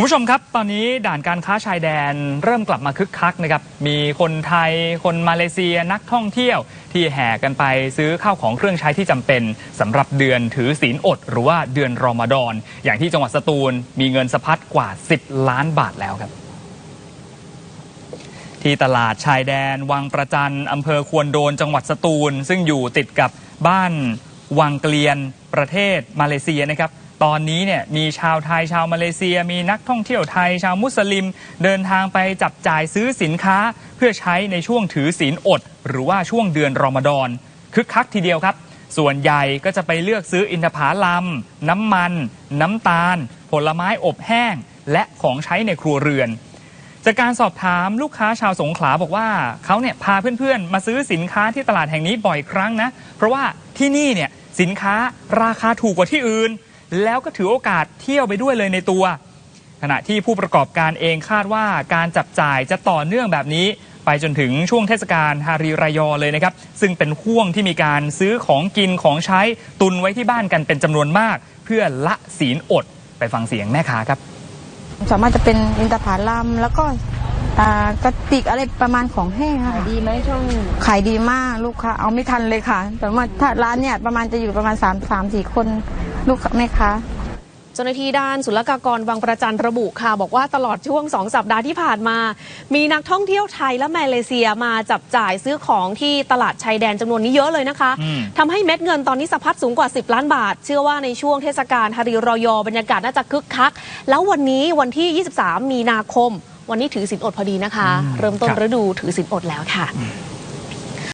คุณผู้ชมครับ ตอนนี้ด่านการค้าชายแดนเริ่มกลับมาคึกคักนะครับ มีคนไทย คนมาเลเซียนักท่องเที่ยว ที่แห่กันไปซื้อข้าวของเครื่องใช้ที่จำเป็นสำหรับเดือนถือศีลอด หรือว่าเดือนรอมฎอน อย่างที่จังหวัดสตูล มีเงินสะพัดกว่า 10 ล้านบาทแล้วครับที่ตลาดชายแดน วังประจันอำเภอควนโดนจังหวัดสตูล ซึ่งอยู่ติดกับบ้านวังเกลียนประเทศมาเลเซียนะครับ ตอนนี้เนี่ยมีชาวไทยชาวมาเลเซีย มีนักท่องเที่ยวไทยชาวมุสลิม เดินทางไปจับจ่ายซื้อสินค้า เพื่อใช้ในช่วงถือศีลอด หรือว่าช่วงเดือนรอมฎอนคึกคักทีเดียวครับ ส่วนใหญ่ก็จะไปเลือกซื้ออินทผลัม น้ำมัน น้ำตาล ผลไม้อบแห้ง และของใช้ในครัวเรือนจากการสอบถามลูกค้าชาวสงขลาบอกว่าเขาเนี่ยพาเพื่อนๆ มาซื้อสินค้าที่ตลาดแห่งนี้บ่อยครั้งนะ เพราะว่าที่นี่เนี่ยสินค้าราคาถูกกว่าที่อื่น แล้วก็ถือโอกาสเที่ยวไปด้วยเลยในตัว ขณะที่ผู้ประกอบการเองคาดว่าการจับจ่ายจะต่อเนื่องแบบนี้ ไปจนถึงช่วงเทศกาลฮารีรายอเลยนะครับ ซึ่งเป็นห่วงที่มีการซื้อของกินของใช้ตุนไว้ที่บ้านกันเป็นจำนวนมาก เพื่อละศีลอดไปฟังเสียงแม่ค้าครับ สามารถจะเป็นอินทผลัมแล้วก็อ่ากระติกอะไรประมาณของแห้งค่ะดีไหมช่วงขายดีมากลูกค้าเอาไม่ทันเลยค่ะแต่ว่าถ้าร้านเนี่ยประมาณจะอยู่ประมาณ3ามสามสี่คน ลูกค้าแม่ค้าเจ้าหน้าที่ด้านศุลกากรวังประจันระบุค่ะ บอกว่าตลอดช่วง 2 สัปดาห์ที่ผ่านมา มีนักท่องเที่ยวไทยและมาเลเซียมาจับจ่ายซื้อของที่ตลาดชายแดนจำนวนนี้เยอะเลยนะคะอืมทำให้เม็ดเงินตอนนี้สะพัดสูงกว่า 10 ล้านบาท เชื่อว่าในช่วงเทศกาลฮาริรอยอบรรยากาศน่าจะคึกคัก แล้ววันนี้วันที่ 23 มีนาคม วันนี้ถือศีลอดพอดีนะคะ เริ่มต้นฤดูถือศีลอดแล้วค่ะอืม